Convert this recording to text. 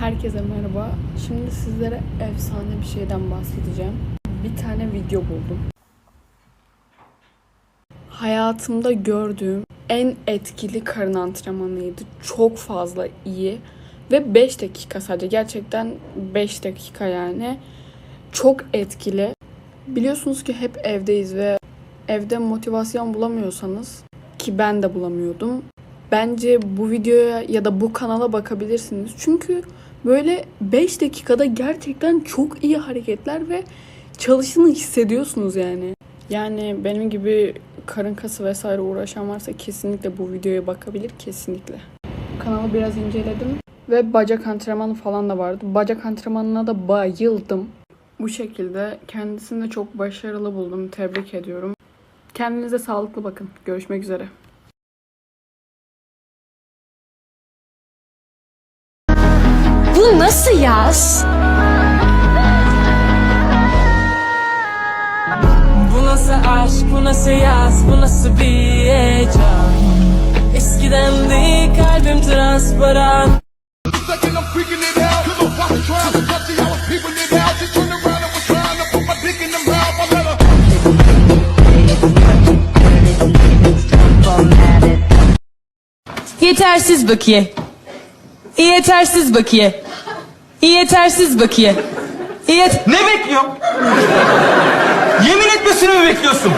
Herkese merhaba. Şimdi sizlere efsane bir şeyden bahsedeceğim. Bir tane video buldum. Hayatımda gördüğüm en etkili karın antrenmanıydı. Çok fazla iyi. Ve 5 dakika sadece. Gerçekten 5 dakika yani. Çok etkili. Biliyorsunuz ki hep evdeyiz ve evde motivasyon bulamıyorsanız ki ben de bulamıyordum. Bence bu videoya ya da bu kanala bakabilirsiniz. Çünkü böyle 5 dakikada gerçekten çok iyi hareketler ve çalıştığını hissediyorsunuz yani. Yani benim gibi karın kası vesaire uğraşan varsa kesinlikle bu videoya bakabilir kesinlikle. Kanalı biraz inceledim ve bacak antrenmanı falan da vardı. Bacak antrenmanına da bayıldım. Bu şekilde kendisini de çok başarılı buldum. Tebrik ediyorum. Kendinize sağlıklı bakın. Görüşmek üzere. Bu nasıl yaz? Bu nasıl aşk, bu nasıl yaz, bu nasıl bir heyecan? Eskiden de kalbim transparan. Yetersiz bakiye. Yetersiz bakiye Yetersiz bakiye Yet Ne bekliyorum? Yemin etmesini mi bekliyorsun?